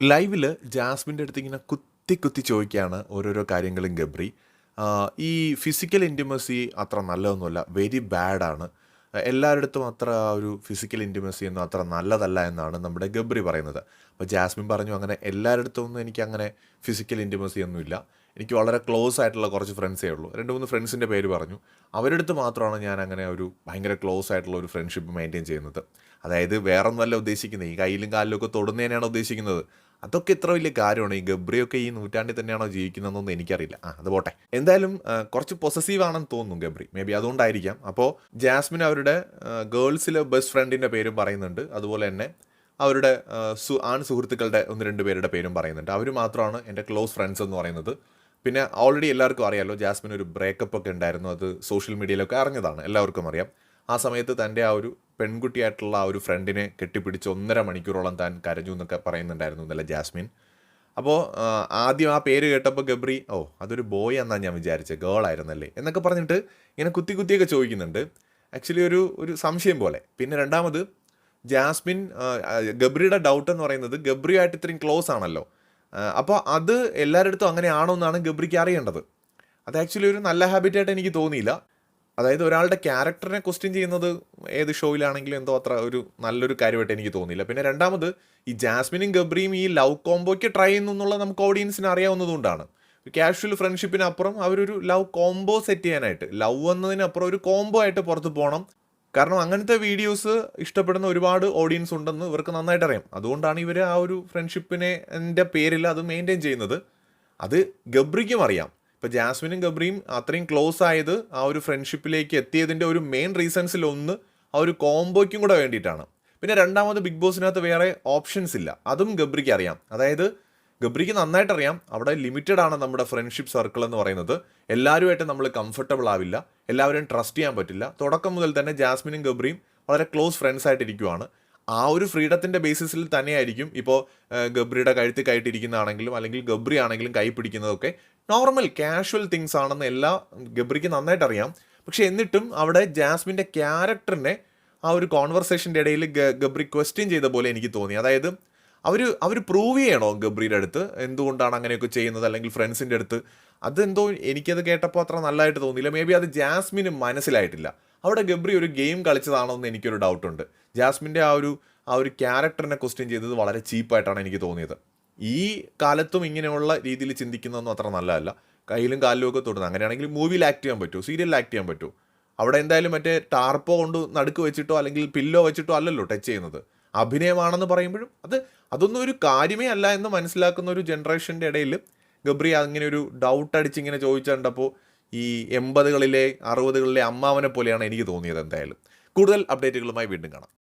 ലൈവിൽ ജാസ്മിന്റെ അടുത്ത് ഇങ്ങനെ കുത്തി കുത്തി ചോദിക്കുകയാണ് ഓരോരോ കാര്യങ്ങളും ഗബ്രി. ഈ ഫിസിക്കൽ ഇന്റിമസി അത്ര നല്ലതൊന്നുമല്ല വെരി ബാഡാണ് എല്ലായിടത്തും അത്ര ഒരു ഫിസിക്കൽ ഇന്റിമസി ഒന്നും അത്ര നല്ലതല്ല എന്നാണ് നമ്മുടെ ഗബ്രി പറയുന്നത്. അപ്പോൾ ജാസ്മിൻ പറഞ്ഞു അങ്ങനെ എല്ലായിടത്തും ഒന്നും എനിക്ക് അങ്ങനെ ഫിസിക്കൽ ഇന്റിമസി ഒന്നുമില്ല. എനിക്ക് വളരെ ക്ലോസ് ആയിട്ടുള്ള കുറച്ച് ഫ്രണ്ട്സേ ഉള്ളൂ. രണ്ട് മൂന്ന് ഫ്രണ്ട്സിന്റെ പേര് പറഞ്ഞു. അവരുടെ അടുത്ത് മാത്രമാണ് ഞാൻ അങ്ങനെ ഒരു ഭയങ്കര ക്ലോസ് ആയിട്ടുള്ള ഒരു ഫ്രണ്ട്ഷിപ്പ് മെയിന്റെയിൻ ചെയ്യുന്നത്. അതായത് വേറെ ഒന്നുമല്ല ഉദ്ദേശിക്കുന്നത്. ഈ കയ്യിലും കാലിലും ഒക്കെ തൊടുന്നതിനാണ് ഉദ്ദേശിക്കുന്നത്. അതൊക്കെ ഇത്ര വലിയ കാര്യമാണ്. ഈ ഗബ്രിയൊക്കെ ഈ നൂറ്റാണ്ടിൽ തന്നെയാണോ ജീവിക്കുന്നതെന്നൊന്നും എനിക്കറിയില്ല. ആ അത് പോട്ടെ. എന്തായാലും കുറച്ച് പൊസസീവ് ആണെന്ന് തോന്നുന്നു ഗബ്രി. മേ ബി അതുകൊണ്ടായിരിക്കാം. അപ്പോൾ ജാസ്മിൻ അവരുടെ ഗേൾസിലെ ബെസ്റ്റ് ഫ്രണ്ടിന്റെ പേരും പറയുന്നുണ്ട്. അതുപോലെ തന്നെ അവരുടെ സു ആൺ സുഹൃത്തുക്കളുടെ ഒന്ന് രണ്ട് പേരുടെ പേരും പറയുന്നുണ്ട്. അവർ മാത്രമാണ് എന്റെ ക്ലോസ് ഫ്രണ്ട്സ് എന്ന് പറയുന്നത്. പിന്നെ ഓൾറെഡി എല്ലാവർക്കും അറിയാമല്ലോ ജാസ്മിൻ ഒരു ബ്രേക്കപ്പ് ഒക്കെ ഉണ്ടായിരുന്നു. അത് സോഷ്യൽ മീഡിയയിലൊക്കെ അറിഞ്ഞതാണ്. എല്ലാവർക്കും അറിയാം. ആ സമയത്ത് തന്റെ ആ ഒരു പെൺകുട്ടിയായിട്ടുള്ള ആ ഒരു ഫ്രണ്ടിനെ കെട്ടിപ്പിടിച്ച് ഒന്നര മണിക്കൂറോളം താൻ കരഞ്ഞു എന്നൊക്കെ പറയുന്നുണ്ടായിരുന്നു ഇന്നലെ ജാസ്മിൻ. അപ്പോൾ ആദ്യം ആ പേര് കേട്ടപ്പോൾ ഗബ്രി ഓ അതൊരു ബോയ് എന്നാണ് ഞാൻ വിചാരിച്ചത് ഗേൾ ആയിരുന്നല്ലേ? എന്നൊക്കെ പറഞ്ഞിട്ട് ഇങ്ങനെ കുത്തി കുത്തിയൊക്കെ ചോദിക്കുന്നുണ്ട്. ആക്ച്വലി ഒരു ഒരു സംശയം പോലെ. പിന്നെ രണ്ടാമത് ജാസ്മിൻ ഗബ്രിയുടെ ഡൗട്ട് എന്ന് പറയുന്നത് ഗബ്രിയായിട്ട് ഇത്രയും ക്ലോസ് ആണല്ലോ. അപ്പോൾ അത് എല്ലാവരുടെ അടുത്തും അങ്ങനെയാണോ എന്നാണ് ഗബ്രിക്ക് അറിയേണ്ടത്. അത് ആക്ച്വലി ഒരു നല്ല ഹാബിറ്റായിട്ട് എനിക്ക് തോന്നിയില്ല. അതായത് ഒരാളുടെ ക്യാരക്ടറിനെ ക്വസ്റ്റ്യൻ ചെയ്യുന്നത് ഏത് ഷോയിലാണെങ്കിലും എന്തോ അത്ര ഒരു നല്ലൊരു കാര്യമായിട്ട് എനിക്ക് തോന്നിയില്ല. പിന്നെ രണ്ടാമത് ഈ ജാസ്മിനും ഗബ്രിയും ഈ ലവ് കോംബോയ്ക്ക് ട്രൈ ചെയ്യുന്നു എന്നുള്ളത് നമുക്ക് ഓഡിയൻസിന് അറിയാവുന്നതുകൊണ്ടാണ്. കാഷ്വൽ ഫ്രണ്ട്ഷിപ്പിനപ്പുറം അവരൊരു ലവ് കോംബോ സെറ്റ് ചെയ്യാനായിട്ട് ലവ് എന്നതിനപ്പുറം ഒരു കോംബോ ആയിട്ട് പുറത്ത് പോകണം കാരണം അങ്ങനത്തെ വീഡിയോസ് ഇഷ്ടപ്പെടുന്ന ഒരുപാട് ഓഡിയൻസ് ഉണ്ടെന്ന് ഇവർക്ക് നന്നായിട്ട് അറിയാം. അതുകൊണ്ടാണ് ഇവർ ആ ഒരു ഫ്രണ്ട്ഷിപ്പിനെ എന്റെ പേരിൽ അത് മെയിന്റെയിൻ ചെയ്യുന്നത്. അത് ഗബ്രിക്കും അറിയാം. ഇപ്പോൾ ജാസ്മിനും ഗബ്രിയും അത്രയും ക്ലോസ് ആയത് ആ ഒരു ഫ്രണ്ട്ഷിപ്പിലേക്ക് എത്തിയതിന്റെ ഒരു മെയിൻ റീസൺസിൽ ഒന്ന് ആ ഒരു കോംബോയ്ക്കും കൂടെ വേണ്ടിയിട്ടാണ്. പിന്നെ രണ്ടാമത് ബിഗ് ബോസിനകത്ത് വേറെ ഓപ്ഷൻസ് ഇല്ല. അതും ഗബ്രിക്ക് അറിയാം. അതായത് ഗബ്രിക്ക് നന്നായിട്ട് അറിയാം. അവിടെ ലിമിറ്റഡ് ആണ് നമ്മുടെ ഫ്രണ്ട്ഷിപ്പ് സർക്കിൾ എന്ന് പറയുന്നത്. എല്ലാവരുമായിട്ട് നമ്മൾ കംഫർട്ടബിൾ ആവില്ല. എല്ലാവരും ട്രസ്റ്റ് ചെയ്യാൻ പറ്റില്ല. തുടക്കം മുതൽ തന്നെ ജാസ്മിനും ഗബ്രിയും വളരെ ക്ലോസ് ഫ്രണ്ട്സ് ആയിട്ടിരിക്കുവാണ്. ആ ഒരു ഫ്രീഡത്തിന്റെ ബേസിസിൽ തന്നെയായിരിക്കും ഇപ്പോൾ ഗബ്രിയുടെ കഴുത്തിൽ കയറ്റിരിക്കുന്നതാണെങ്കിലും അല്ലെങ്കിൽ ഗബ്രി ആണെങ്കിലും കൈ പിടിക്കുന്നതൊക്കെ നോർമൽ കാഷ്വൽ തിങ്സ് ആണെന്ന് എല്ലാ ഗബ്രിക്ക് നന്നായിട്ട് അറിയാം. പക്ഷെ എന്നിട്ടും അവിടെ ജാസ്മിന്റെ ക്യാരക്ടറിനെ ആ ഒരു കോൺവെർസേഷന്റെ ഇടയിൽ ഗബ്രി ക്വസ്റ്റ്യൻ ചെയ്ത പോലെ എനിക്ക് തോന്നി. അതായത് അവർ അവർ പ്രൂവ് ചെയ്യണോ ഗബ്രിയുടെ അടുത്ത്? എന്തുകൊണ്ടാണ് അങ്ങനെയൊക്കെ ചെയ്യുന്നത്? അല്ലെങ്കിൽ ഫ്രണ്ട്സിന്റെ അടുത്ത്? അതെന്തോ എനിക്കത് കേട്ടപ്പോൾ അത്ര നല്ലതായിട്ട് തോന്നിയില്ല. മേ ബി അത് ജാസ്മിന് മനസ്സിലായിട്ടില്ല. അവിടെ ഗബ്രി ഒരു ഗെയിം കളിച്ചതാണോ എന്ന് എനിക്കൊരു ഡൗട്ടുണ്ട്. ജാസ്മിന്റെ ആ ഒരു ആ ഒരു ക്യാരക്ടറിനെ ക്വസ്റ്റ്യൻ ചെയ്തത് വളരെ ചീപ്പായിട്ടാണ് എനിക്ക് തോന്നിയത്. ഈ കാലത്തും ഇങ്ങനെയുള്ള രീതിയിൽ ചിന്തിക്കുന്നതൊന്നും അത്ര നല്ലതല്ല. കയ്യിലും കാലിലും ഒക്കെ തൊടുന്നത്. അങ്ങനെയാണെങ്കിൽ മൂവിയിൽ ആക്ട് ചെയ്യാൻ പറ്റുമോ? സീരിയലിൽ ആക്ട് ചെയ്യാൻ പറ്റുമോ? അവിടെ എന്തായാലും മറ്റേ ടാർപ്പോ കൊണ്ട് നടുക്ക് വെച്ചിട്ടോ അല്ലെങ്കിൽ പില്ലോ വെച്ചിട്ടോ അല്ലല്ലോ ടച്ച് ചെയ്യുന്നത്. അഭിനയമാണെന്ന് പറയുമ്പോഴും അത് അതൊന്നും ഒരു കാര്യമേ അല്ല എന്ന് മനസ്സിലാക്കുന്ന ഒരു ജനറേഷന്റെ ഇടയിൽ ഗബ്രി അങ്ങനെ ഒരു ഡൗട്ട് അടിച്ച് ഇങ്ങനെ ചോദിച്ചുണ്ടപ്പോൾ ഈ എൺപതുകളിലെ അറുപതുകളിലെ അമ്മാവനെ പോലെയാണ് എനിക്ക് തോന്നിയത് എന്തായാലും. കൂടുതൽ അപ്ഡേറ്റുകളുമായി വീണ്ടും കാണാം.